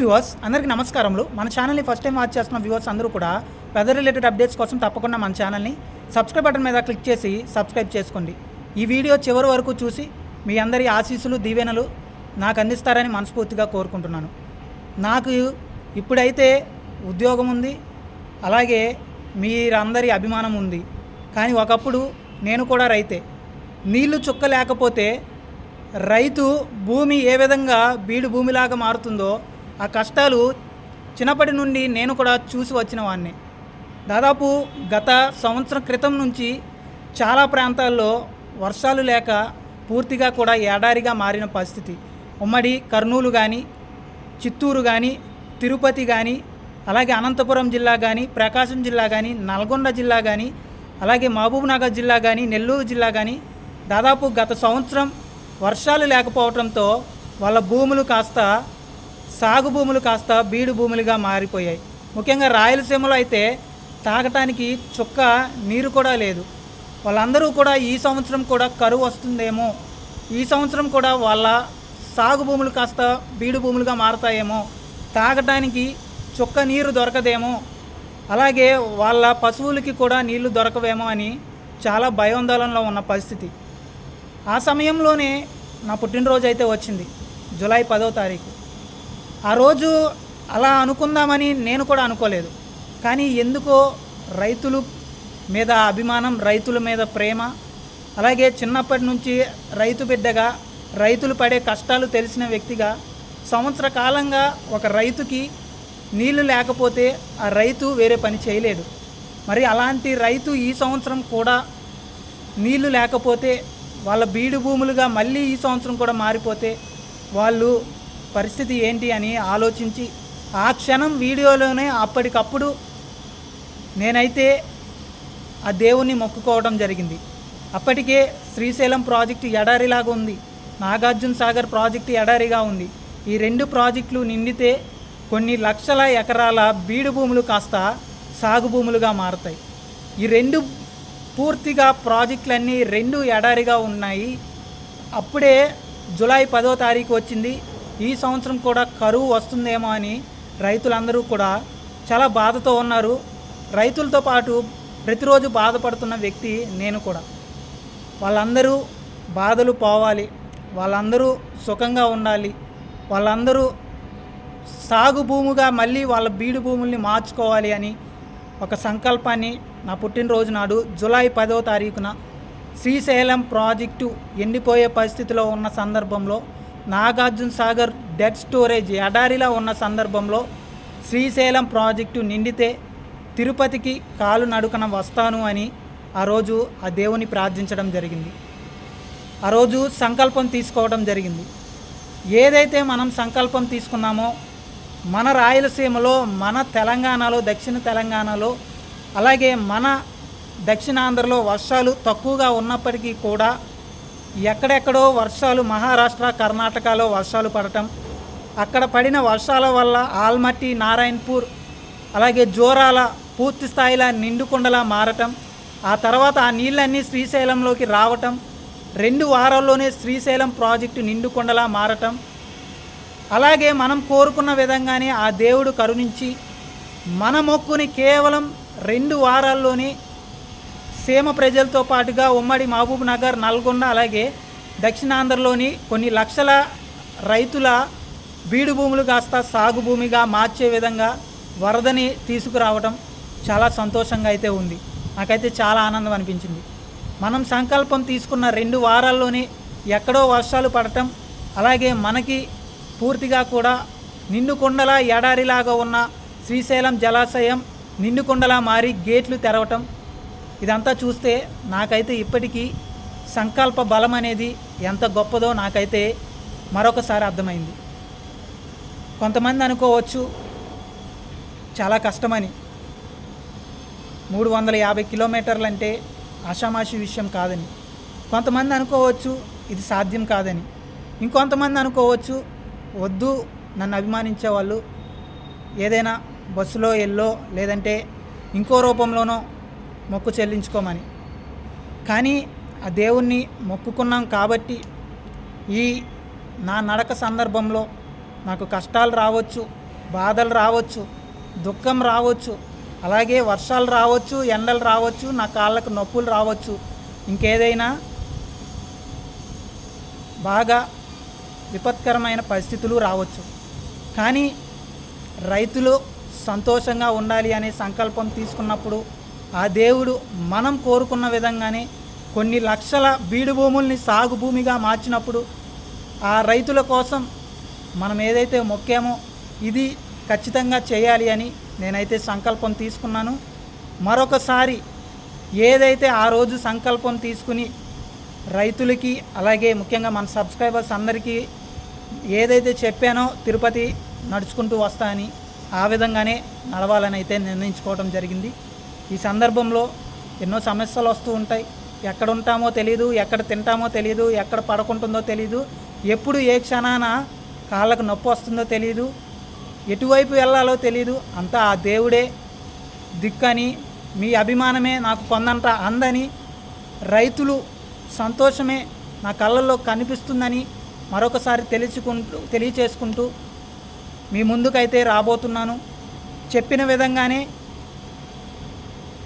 Viewers అందరికీ నమస్కారములు. మన ఛానల్ని ఫస్ట్ టైం వాచ్ చేస్తున్న వ్యూవర్స్ అందరూ కూడా వెదర్ రిలేటెడ్ అప్డేట్స్ కోసం తప్పకుండా మన ఛానల్ని సబ్స్క్రైబ్ బటన్ మీద క్లిక్ చేసి సబ్స్క్రైబ్ చేసుకోండి. ఈ వీడియో చివరి వరకు చూసి మీ అందరి ఆశీస్సులు దీవెనలు నాకు అందిస్తారని మనస్ఫూర్తిగా కోరుకుంటున్నాను. నాకు ఇప్పుడైతే ఉద్యోగం ఉంది అలాగే మీరందరి అభిమానం ఉంది. కానీ ఒకప్పుడు నేను కూడా రైతే. నీళ్ళు చుక్క లేకపోతే రైతు భూమి ఏ విధంగా బీడు భూమిలాగా మారుతుందో ఆ కష్టాలు చిన్నప్పటి నుండి నేను కూడా చూసి వచ్చిన వాడిని దాదాపు గత సంవత్సరం క్రితం నుంచి చాలా ప్రాంతాల్లో వర్షాలు లేక పూర్తిగా కూడా ఎడారిగా మారిన పరిస్థితి. ఉమ్మడి కర్నూలు కానీ చిత్తూరు కానీ తిరుపతి కానీ అలాగే అనంతపురం జిల్లా కానీ ప్రకాశం జిల్లా కానీ నల్గొండ జిల్లా కానీ అలాగే మహబూబ్నగర్ జిల్లా కానీ నెల్లూరు జిల్లా కానీ దాదాపు గత సంవత్సరం వర్షాలు లేకపోవడంతో వాళ్ళ భూములు కాస్త సాగు భూములు కాస్త బీడు భూములుగా మారిపోయాయి. ముఖ్యంగా రాయలసీమలో అయితే తాగటానికి చుక్క నీరు కూడా లేదు. వాళ్ళందరూ కూడా ఈ సంవత్సరం కూడా కరువు వస్తుందేమో ఈ సంవత్సరం కూడా వాళ్ళ సాగు భూములు కాస్త బీడు భూములుగా మారతాయేమో తాగటానికి చుక్క నీరు దొరకదేమో అలాగే వాళ్ళ పశువులకి కూడా నీళ్ళు దొరకవేమో అని చాలా భయోందోళనలో ఉన్న పరిస్థితి. ఆ సమయంలోనే నా పుట్టినరోజు అయితే వచ్చింది జూలై పదో తారీఖు. ఆ రోజు అలా అనుకుందామని నేను కూడా అనుకోలేదు. కానీ ఎందుకో రైతులు మీద అభిమానం రైతుల మీద ప్రేమ అలాగే చిన్నప్పటి నుంచి రైతు బిడ్డగా రైతులు పడే కష్టాలు తెలిసిన వ్యక్తిగా సంవత్సర కాలంగా ఒక రైతుకి నీళ్ళు లేకపోతే ఆ రైతు వేరే పని చేయలేడు. మరి అలాంటి రైతు ఈ సంవత్సరం కూడా నీళ్ళు లేకపోతే వాళ్ళ బీడు భూములుగా మళ్ళీ ఈ సంవత్సరం కూడా మారిపోతే వాళ్ళు పరిస్థితి ఏంటి అని ఆలోచించి ఆ క్షణం వీడియోలోనే అప్పటికప్పుడు నేనైతే ఆ దేవుణ్ణి మొక్కుకోవడం జరిగింది. అప్పటికే శ్రీశైలం ప్రాజెక్టు ఎడారిలాగా ఉంది. నాగార్జున సాగర్ ప్రాజెక్టు ఎడారిగా ఉంది. ఈ రెండు ప్రాజెక్టులు నిండితే కొన్ని లక్షల ఎకరాల బీడు భూములు కాస్త సాగు భూములుగా మారతాయి. ఈ రెండు పూర్తిగా ప్రాజెక్టులన్నీ రెండు ఎడారిగా ఉన్నాయి. అప్పుడే జూలై పదో తారీఖు వచ్చింది. ఈ సంవత్సరం కూడా కరువు వస్తుందేమో అని రైతులందరూ కూడా చాలా బాధతో ఉన్నారు. రైతులతో పాటు ప్రతిరోజు బాధపడుతున్న వ్యక్తి నేను కూడా. వాళ్ళందరూ బాధలు పోవాలి. వాళ్ళందరూ సుఖంగా ఉండాలి. వాళ్ళందరూ సాగు భూముగా మళ్ళీ వాళ్ళ బీడు భూముల్ని మార్చుకోవాలి అని ఒక సంకల్పాన్ని నా పుట్టినరోజు నాడు జూలై పదో తారీఖున శ్రీశైలం ప్రాజెక్టు ఎండిపోయే పరిస్థితిలో ఉన్న సందర్భంలో నాగార్జున సాగర్ డెడ్ స్టోరేజ్ ఎడారిలో ఉన్న సందర్భంలో శ్రీశైలం ప్రాజెక్టు నిండితే తిరుపతికి కాలు నడుకన వస్తాను అని ఆ రోజు ఆ దేవుని ప్రార్థించడం జరిగింది. ఆ రోజు సంకల్పం తీసుకోవడం జరిగింది. ఏదైతే మనం సంకల్పం తీసుకున్నామో మన రాయలసీమలో మన తెలంగాణలో దక్షిణ తెలంగాణలో అలాగే మన దక్షిణాంధ్రలో వర్షాలు తక్కువగా ఉన్నప్పటికీ కూడా ఎక్కడెక్కడో వర్షాలు మహారాష్ట్ర కర్ణాటకలో వర్షాలు పడటం అక్కడ పడిన వర్షాల వల్ల ఆల్మట్టి నారాయణపూర్ అలాగే జోరాల పూర్తి స్థాయిలో నిండుకుండలా మారటం ఆ తర్వాత ఆ నీళ్ళన్నీ శ్రీశైలంలోకి రావటం రెండు వారాల్లోనే శ్రీశైలం ప్రాజెక్టు నిండుకుండలా మారటం. అలాగే మనం కోరుకున్న విధంగానే ఆ దేవుడు కరుణించి మన మొక్కుని కేవలం రెండు వారాల్లోనే సీమ ప్రజలతో పాటుగా ఉమ్మడి మహబూబ్ నగర్ నల్గొండ అలాగే దక్షిణాంధ్రలోని కొన్ని లక్షల రైతుల బీడు భూములు కాస్త సాగు భూమిగా మార్చే విధంగా వరదని తీసుకురావడం చాలా సంతోషంగా అయితే ఉంది. నాకైతే చాలా ఆనందం అనిపించింది. మనం సంకల్పం తీసుకున్న రెండు వారాల్లోనే ఎక్కడో వర్షాలు పడటం అలాగే మనకి పూర్తిగా కూడా నిండు ఎడారిలాగా ఉన్న శ్రీశైలం జలాశయం నిండుకొండలా మారి గేట్లు తెరవటం ఇదంతా చూస్తే నాకైతే ఇప్పటికీ సంకల్ప బలం అనేది ఎంత గొప్పదో నాకైతే మరొకసారి అర్థమైంది. కొంతమంది అనుకోవచ్చు చాలా కష్టమని. మూడు వందల యాభై కిలోమీటర్లు అంటే ఆషామాషి విషయం కాదని. కొంతమంది అనుకోవచ్చు ఇది సాధ్యం కాదని. ఇంకొంతమంది అనుకోవచ్చు వద్దు నన్ను అభిమానించే వాళ్ళు. ఏదైనా బస్సులో ఎల్లో లేదంటే ఇంకో రూపంలోనో మొక్కు చెల్లించుకోమని. కానీ ఆ దేవుణ్ణి మొక్కుకున్నాం కాబట్టి ఈ నా నడక సందర్భంలో నాకు కష్టాలు రావచ్చు బాధలు రావచ్చు దుఃఖం రావచ్చు అలాగే వర్షాలు రావచ్చు ఎండలు రావచ్చు నా కాళ్ళకు నొప్పులు రావచ్చు. ఇంకేదైనా బాగా విపత్కరమైన పరిస్థితులు రావచ్చు. కానీ రైతులు సంతోషంగా ఉండాలి అనే సంకల్పం తీసుకున్నప్పుడు ఆ దేవుడు మనం కోరుకున్న విధంగానే కొన్ని లక్షల బీడు భూముల్ని సాగు భూమిగా మార్చినప్పుడు ఆ రైతుల కోసం మనం ఏదైతే మొక్కామో ఇది ఖచ్చితంగా చేయాలి అని నేనైతే సంకల్పం తీసుకున్నాను. మరొకసారి ఏదైతే ఆ రోజు సంకల్పం తీసుకుని రైతులకి అలాగే ముఖ్యంగా మన సబ్స్క్రైబర్స్ అందరికీ ఏదైతే చెప్పానో తిరుపతి నడుచుకుంటూ వస్తా అని ఆ విధంగానే నడవాలని అయితే నిర్ణయించుకోవడం జరిగింది. ఈ సందర్భంలో ఎన్నో సమస్యలు వస్తూ ఉంటాయి. ఎక్కడ ఉంటామో తెలియదు ఎక్కడ తింటామో తెలియదు ఎక్కడ పడుకుంటుందో తెలియదు ఎప్పుడు ఏ క్షణాన కాళ్ళకు నొప్పి వస్తుందో తెలియదు ఎటువైపు వెళ్ళాలో తెలియదు అంతా ఆ దేవుడే దిక్కని మీ అభిమానమే నాకు కొందంట అందని రైతులు సంతోషమే నా కళ్ళల్లో కనిపిస్తుందని మరొకసారి తెలుసుకుంటూ తెలియచేసుకుంటూ మీ ముందుకైతే రాబోతున్నాను. చెప్పిన విధంగానే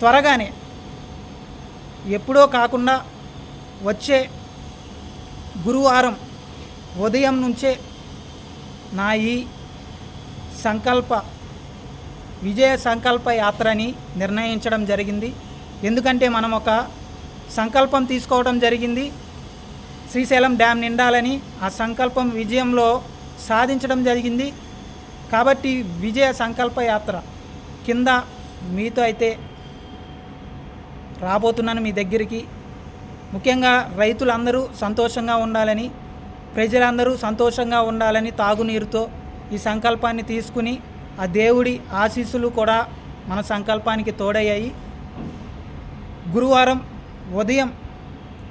త్వరగానే ఎప్పుడో కాకుండా వచ్చే గురువారం ఉదయం నుంచే నా ఈ సంకల్ప విజయ సంకల్ప యాత్రని నిర్ణయించడం జరిగింది. ఎందుకంటే మనం ఒక సంకల్పం తీసుకోవడం జరిగింది. శ్రీశైలం డ్యామ్ నిండాలని ఆ సంకల్పం విజయంలో సాధించడం జరిగింది. కాబట్టి విజయ సంకల్ప యాత్ర కింద మీతో అయితే రాబోతున్నాను మీ దగ్గరికి. ముఖ్యంగా రైతులందరూ సంతోషంగా ఉండాలని ప్రజలందరూ సంతోషంగా ఉండాలని తాగునీరుతో ఈ సంకల్పాన్ని తీసుకుని ఆ దేవుడి ఆశీస్సులు కూడా మన సంకల్పానికి తోడయ్యాయి. గురువారం ఉదయం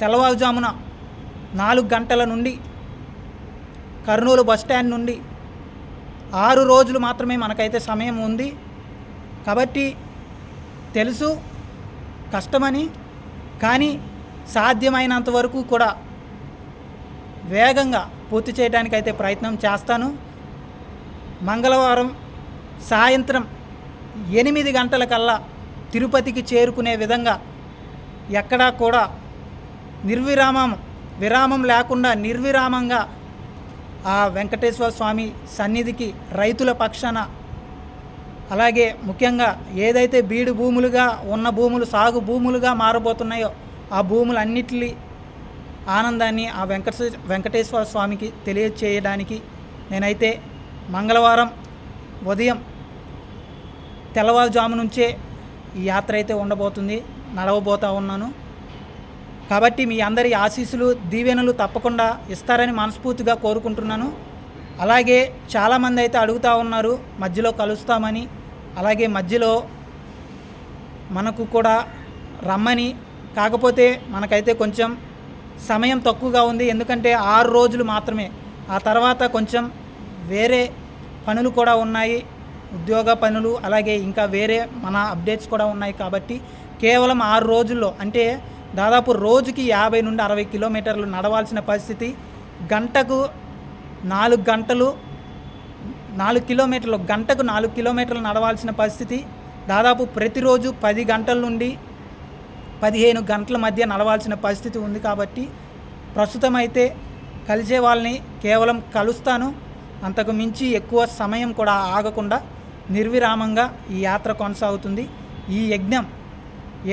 తెల్లవారుజామున నాలుగు గంటల నుండి కర్నూలు బస్టాండ్ నుండి ఆరు రోజులు మాత్రమే మనకైతే సమయం ఉంది. కాబట్టి తెలుసు కష్టమని కానీ సాధ్యమైనంత వరకు కూడా వేగంగా పూర్తి చేయడానికైతే ప్రయత్నం చేస్తాను. మంగళవారం సాయంత్రం ఎనిమిది గంటలకల్లా తిరుపతికి చేరుకునే విధంగా ఎక్కడా కూడా నిర్విరామం విరామం లేకుండా నిర్విరామంగా ఆ వెంకటేశ్వర స్వామి సన్నిధికి రైతుల పక్షాన అలాగే ముఖ్యంగా ఏదైతే బీడు భూములుగా ఉన్న భూములు సాగు భూములుగా మారబోతున్నాయో ఆ భూములన్నిటి ఆనందాన్ని ఆ వెంకట వెంకటేశ్వర స్వామికి తెలియచేయడానికి నేనైతే మంగళవారం ఉదయం తెల్లవారుజాము నుంచే ఈ యాత్ర అయితే ఉండబోతుంది నడవబోతా ఉన్నాను. కాబట్టి మీ అందరి ఆశీస్సులు దీవెనలు తప్పకుండా ఇస్తారని మనస్ఫూర్తిగా కోరుకుంటున్నాను. అలాగే చాలామంది అయితే అడుగుతూ ఉన్నారు మధ్యలో కలుస్తామని. అలాగే మధ్యలో మనకు కూడా రమ్మని. కాకపోతే మనకైతే కొంచెం సమయం తక్కువగా ఉంది. ఎందుకంటే ఆరు రోజులు మాత్రమే. ఆ తర్వాత కొంచెం వేరే పనులు కూడా ఉన్నాయి. ఉద్యోగ పనులు అలాగే ఇంకా వేరే మన అప్డేట్స్ కూడా ఉన్నాయి కాబట్టి కేవలం ఆరు రోజుల్లో అంటే దాదాపు రోజుకి యాభై నుండి అరవై కిలోమీటర్లు నడవాల్సిన పరిస్థితి. గంటకు నాలుగు గంటలు నాలుగు కిలోమీటర్లు గంటకు నాలుగు కిలోమీటర్లు నడవాల్సిన పరిస్థితి. దాదాపు ప్రతిరోజు పది గంటల నుండి పదిహేను గంటల మధ్య నడవాల్సిన పరిస్థితి ఉంది కాబట్టి ప్రస్తుతం అయితే కలిసే వాళ్ళని కేవలం కలుస్తాను. అంతకు మించి ఎక్కువ సమయం కూడా ఆగకుండా నిర్విరామంగా ఈ యాత్ర కొనసాగుతుంది. ఈ యజ్ఞం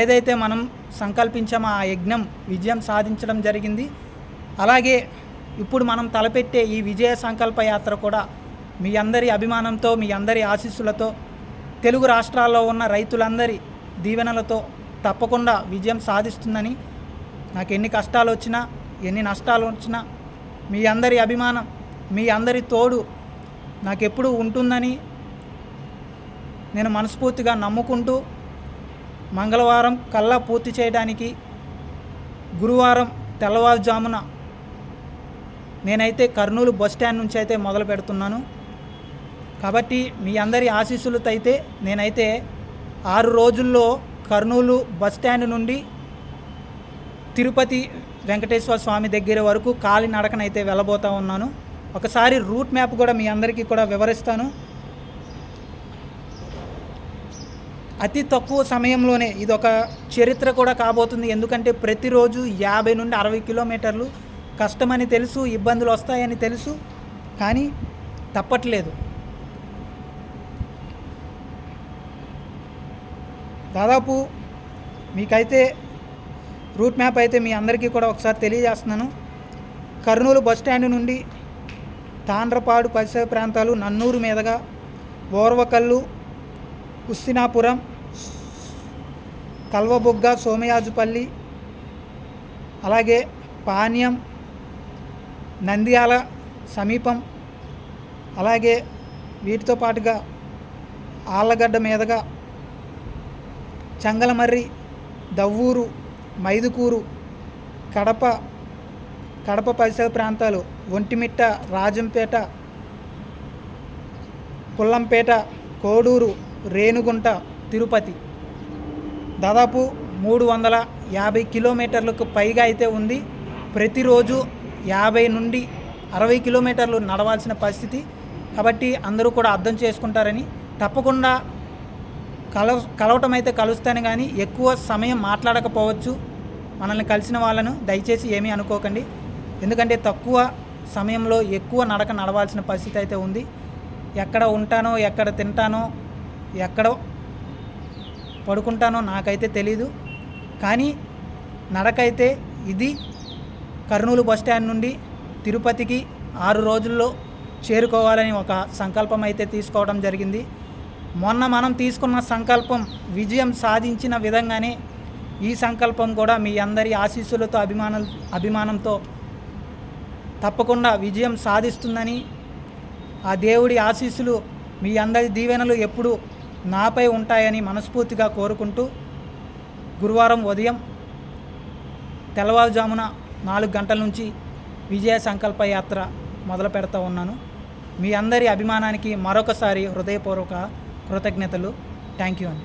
ఏదైతే మనం సంకల్పించామో ఆ యజ్ఞం విజయం సాధించడం జరిగింది. అలాగే ఇప్పుడు మనం తలపెట్టే ఈ విజయ సంకల్ప యాత్ర కూడా మీ అందరి అభిమానంతో మీ అందరి ఆశీస్సులతో తెలుగు రాష్ట్రాల్లో ఉన్న రైతులందరి దీవెనలతో తప్పకుండా విజయం సాధిస్తుందని నాకు ఎన్ని కష్టాలు వచ్చినా ఎన్ని నష్టాలు వచ్చినా మీ అందరి అభిమానం మీ అందరి తోడు నాకెప్పుడు ఉంటుందని నేను మనస్ఫూర్తిగా నమ్ముకుంటూ మంగళవారం కల్లా పూర్తి చేయడానికి గురువారం తెల్లవారుజామున నేనైతే కర్నూలు బస్ స్టాండ్ నుంచి అయితే మొదలు పెడుతున్నాను. కాబట్టి మీ అందరి ఆశీస్సులతో అయితే నేనైతే ఆరు రోజుల్లో కర్నూలు బస్ స్టాండ్ నుండి తిరుపతి వెంకటేశ్వర స్వామి దగ్గర వరకు కాలి నడకనైతే వెళ్ళబోతా ఉన్నాను. ఒకసారి రూట్ మ్యాప్ కూడా మీ అందరికీ కూడా వివరిస్తాను. అతి తక్కువ సమయంలోనే ఇది ఒక చరిత్ర కూడా కాబోతుంది. ఎందుకంటే ప్రతిరోజు యాభై నుండి అరవై కిలోమీటర్లు కష్టమని తెలుసు ఇబ్బందులు వస్తాయని తెలుసు కానీ తప్పట్లేదు. దాదాపు మీకైతే రూట్ మ్యాప్ అయితే మీ అందరికీ కూడా ఒకసారి తెలియజేస్తున్నాను. కర్నూలు బస్ స్టాండ్ నుండి తాండ్రపాడు పరిసర ప్రాంతాలు నన్నూరు మీదుగా ఓర్వకల్లు కుస్తినాపురం కల్వబొగ్గ సోమయాజుపల్లి అలాగే పానీయం నంద్యాల సమీపం అలాగే వీటితో పాటుగా ఆళ్ళగడ్డ మీదుగా చంగలమర్రి దవ్వూరు మైదుకూరు కడప కడప పరిసర ప్రాంతాలు ఒంటిమిట్ట రాజంపేట పుల్లంపేట కోడూరు రేణుగుంట తిరుపతి. దాదాపు మూడు వందల యాభై కిలోమీటర్లకు పైగా అయితే ఉంది. ప్రతిరోజు యాభై నుండి అరవై కిలోమీటర్లు నడవాల్సిన పరిస్థితి. కాబట్టి అందరూ కూడా అర్థం చేసుకుంటారని. తప్పకుండా కల కలవటం అయితే కలుస్తాను కానీ ఎక్కువ సమయం మాట్లాడకపోవచ్చు. మనల్ని కలిసిన వాళ్ళను దయచేసి ఏమీ అనుకోకండి. ఎందుకంటే తక్కువ సమయంలో ఎక్కువ నడక నడవాల్సిన పరిస్థితి అయితే ఉంది. ఎక్కడ ఉంటానో ఎక్కడ తింటానో ఎక్కడ పడుకుంటానో నాకైతే తెలీదు. కానీ నడకైతే ఇది కర్నూలు బస్ స్టాండ్ నుండి తిరుపతికి ఆరు రోజుల్లో చేరుకోవాలని ఒక సంకల్పం అయితే తీసుకోవడం జరిగింది. మొన్న మనం తీసుకున్న సంకల్పం విజయం సాధించిన విధంగానే ఈ సంకల్పం కూడా మీ అందరి ఆశీస్సులతో అభిమానం అభిమానంతో తప్పకుండా విజయం సాధిస్తుందని ఆ దేవుడి ఆశీస్సులు మీ అందరి దీవెనలు ఎప్పుడు నాపై ఉంటాయని మనస్ఫూర్తిగా కోరుకుంటూ గురువారం ఉదయం తెల్లవారుజామున నాలుగు గంటల నుంచి విజయ సంకల్ప యాత్ర మొదలు పెడతా ఉన్నాను. మీ అందరి అభిమానానికి మరొకసారి హృదయపూర్వక కృతజ్ఞతలు. థ్యాంక్ యూ అండి.